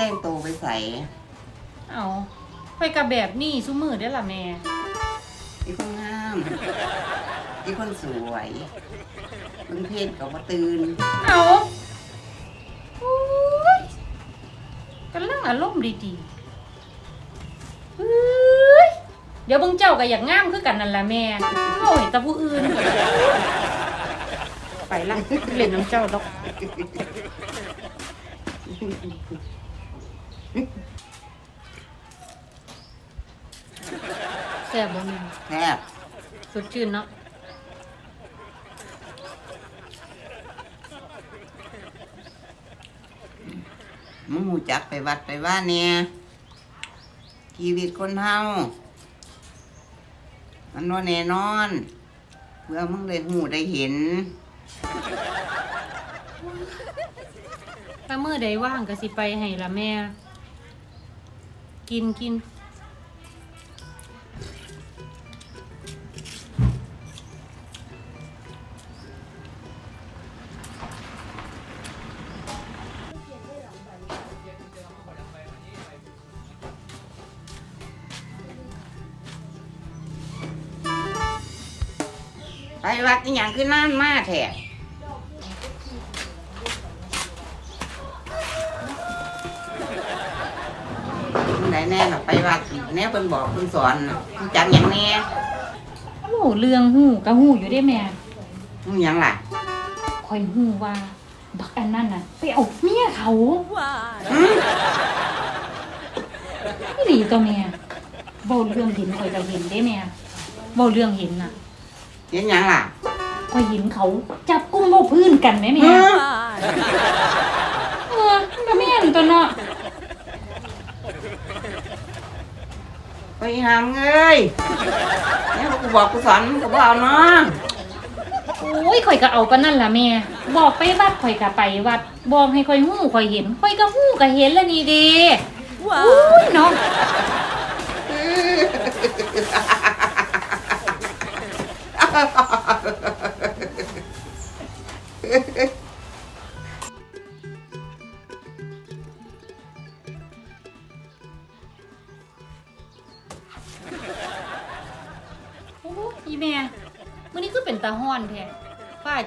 แต่งตัวไปใส่เอาไปกับแบบนี้ซุมือได้อล่ะแม่ อีคนงาม อีคนสวยมึงเพศกับว่าตื่นเอาโอ้ยกำลังอารมณ์ดีๆเฮ้ยเดี๋ยวเบิ่งเจ้าก็อยากงามคือกันนั่นล่ะแม่โอ้ยแต่ผู้อื่น ไปละเล่นน้ำเจ้าดอก แซ่บบ่แม่แทบสดชื่นเนาะมึงหูจักไปวัดไปว่าเนี่ยชีวิตคนเฮามันว่าแน่นอน เพื่อมึงได้หูได้เห็นถ้ามื้อใดว่างก็สิไปให้ละแม่ กินกินไปวัดนี่อย่างขึ้นนั่นมาแท้มึงไห นแน่น่ะไปวัดแน่เพิ่นบอกเพิ่นสอนน่ะมึงจักอย่างแน่โอ้เรื่องหูก็หูอยู่ได้แม่มึงหยังล่ะคอยหูว่า บักอันนั่นน่ะ ไปเอาเมียเขาไม่ดีตัวแม่เบาเรื่องเห็นคอยจะเห็นได้แม่เบาเรื่องเห็นน่ะเห็นหยังล่ะคอยเห็นเขาจับกุ้งเบาพื้นกันไหมแม่ฮะเออก็แม่นตัวเนาะ ไปหามเอ้ยเนี่ยกูบอกกูสอนมึงก็บ่เอาเนาะโอ้ยคอยก็เอาปานนั่นล่ะแม่ บอกไปวัดคอยก็ไปวัด บอกให้คอยหูคอยเห็นคอยก็หูก็เห็นแล้วนี่เดีอุ้ยเนาะ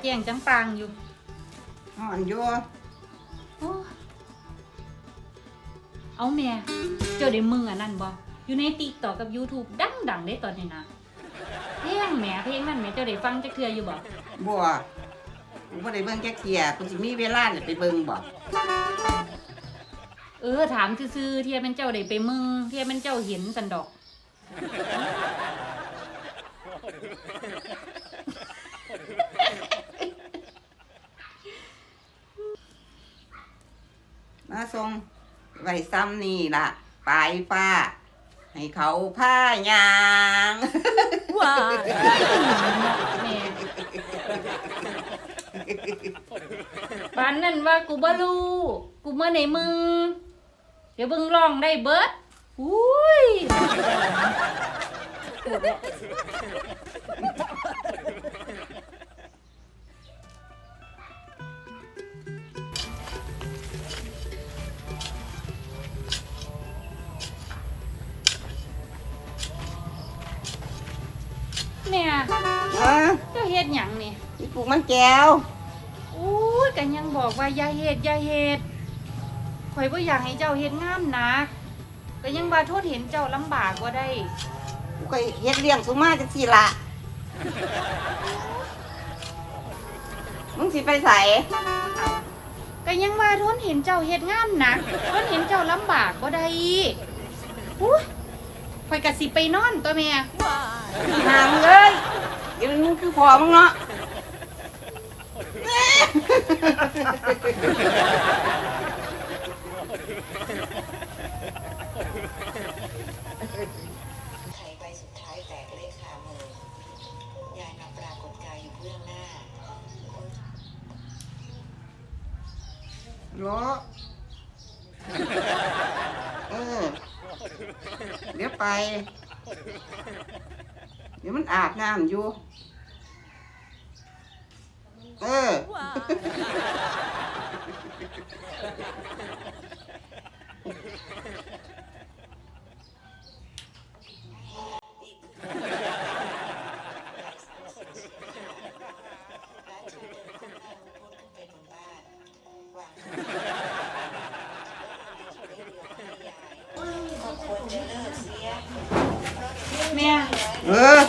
แจ้งจังปางอยู่อ่อนอยู่โอ้ยเอาแม่เจ้าได้มึงอันนั้นบ่อยู่ใน TikTok กับ YouTube ดังดังๆได้ตอนนี้นะเพลงแหม่เพลงนั้นแหม่เจ้าได้ฟังจักเทื่ออยู่บ่บัวกูบ่ได้เบิ่งแค่เทียกูสิมีเวลาเนี่ยไปเบิ่งบ่เออถามซื่อๆเทียเป็นเจ้าได้ไปมึงเทียเป็นเจ้าเห็นสันดอก มาส่งไว้ซ้ำนี่ล่ะ ปลายฟ้า ให้เขาผ้ายางแม่ปานนั่นว่ากูบ่รู้กูเมื่อไหนมึง เดี๋ยวเบิ่งร้องได้เบิดอุ้ย เนี่ยเออเจ้าเฮ็ดหยังนี่นี่ปลูกมันแก้วอู้ยกันยังบอกว่าอย่าเฮ็ดอย่าเฮ็ดข่อยบ่อยากให้เจ้าเฮ็ดงามนักก็ยังว่าโทษเห็นเจ้าลำบากบ่ได้กูก็เฮ็ดเลี้ยงสุมาจังซี่ล่ะมึงสิไปใส่ก็ยังว่าทนเห็นเจ้าเฮ็ดงามนักทนเห็นเจ้าลำบากบ่ได้อู้ย ข่อยก็สิไปนอนตัวแม่หามงเอ้ยเดี๋ยวมึงคือพ่อมึงเนาะไขใบสุดท้ายแตกเลขขามือยายมาปรากฏกายอยู่เบื้องหน้าเหรอเออ เดี๋ยวไป เดี๋ยวมันอาบน้ำอยู่ เออ เออ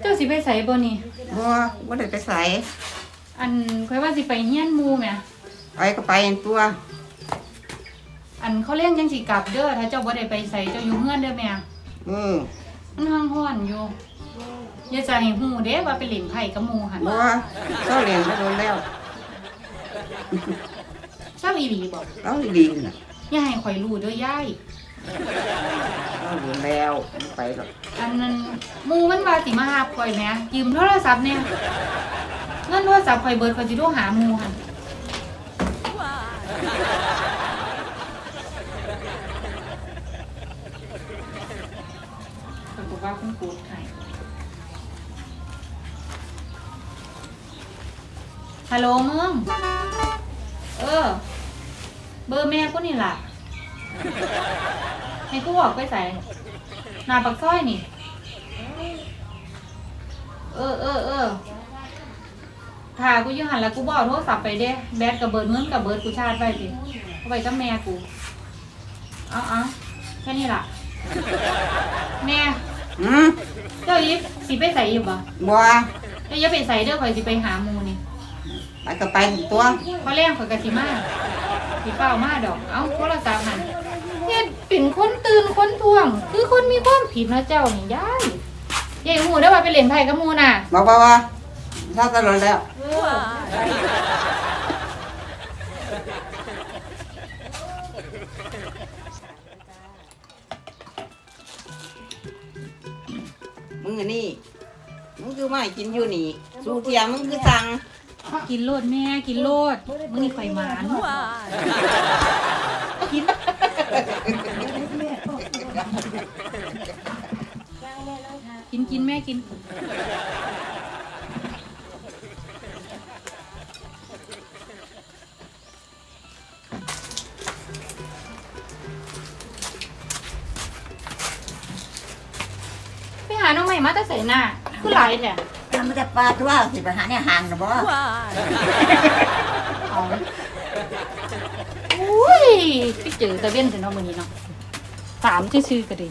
เจ้าสิไปใส่บ่นี่ บ่บ่ได้ไปใส่อันค่อยว่าสิไปเฮียนหมู่แหม่ไปก็ไปตัว อันเขาเลี้ยงจังสิกลับเด้อถ้าเจ้าบ่ได้ไปใส่เจ้าอยู่เฮือนเด้อแม่เออมันห้างฮ้อนอยู่อย่าจะให้ฮู้เด้ว่าไปเล่นไผกับหมู่หั่นบ่เศร้าเรียนมาโดนแล้วเจ้าอีหลีบ่เศร้าดีน่ะอย่าให้ข่อยรู้เด้อยาย เศร้าโดนแล้วบ่ไปหรอกอันนั้นหมู่มันว่าสิมาหาข่อยแหมยืมโทรศัพท์เนี่ยเงินโทรศัพท์ข่อยเบิดข่อยสิโทรหาหมู่หั่นข่อยบอกว่าคุณกูดให้ฮัลโหลมึง เออ เบอร์แม่กูนี่ล่ะ ให้กูบอกไปใส่หนาปักซอยนี่ เออเออเออถ้ากูอยังหันแล้วกูบเอกโทรศัพท์ไปเด้ แบตกับเบิร์ดเงินกับเบิร์ดกูชาร์จไปสิเอาไปกับแม่กู เอาเอาแค่นี้ล่ะ แม่หืมเจ้ายิบสิไปใส่อยู่บ่บ่เจ้าอย่าไปใส่เด้อข่อยสิไปหาหมูนี่ไปก็ไปตัวพอแรงข่อยกะสิมาสิเป้ามาดอก เอ้าโทรศัพท์หันเฮ็ดเป็นคนตื่น คนทวง คือคนมีความผิดนะเจ้านี่ยายยายหูได้อว่าไปเล่นไพ่กับหมูน่ะบอกว่าว่าเศร้าตลอดแล้วเออมึงอันนี้มึงคือไม่กินอยู่นี่ สูเทียมึงคือสั่งกินโลดแม่กินโลดมึงนี่ข่อยหมาน กิน กินกินแม่กิน ไปหาน้องใหม่มาแต่ใส่หน้าคือหลายแท้ทำมาจากปลาตัวสิไปหาเนี่ยห่างนะบ่เอาอุ้ยไปเจอตะเวนแต่เนาะมื้อนี้เนาะ สามชื่อๆก็ดี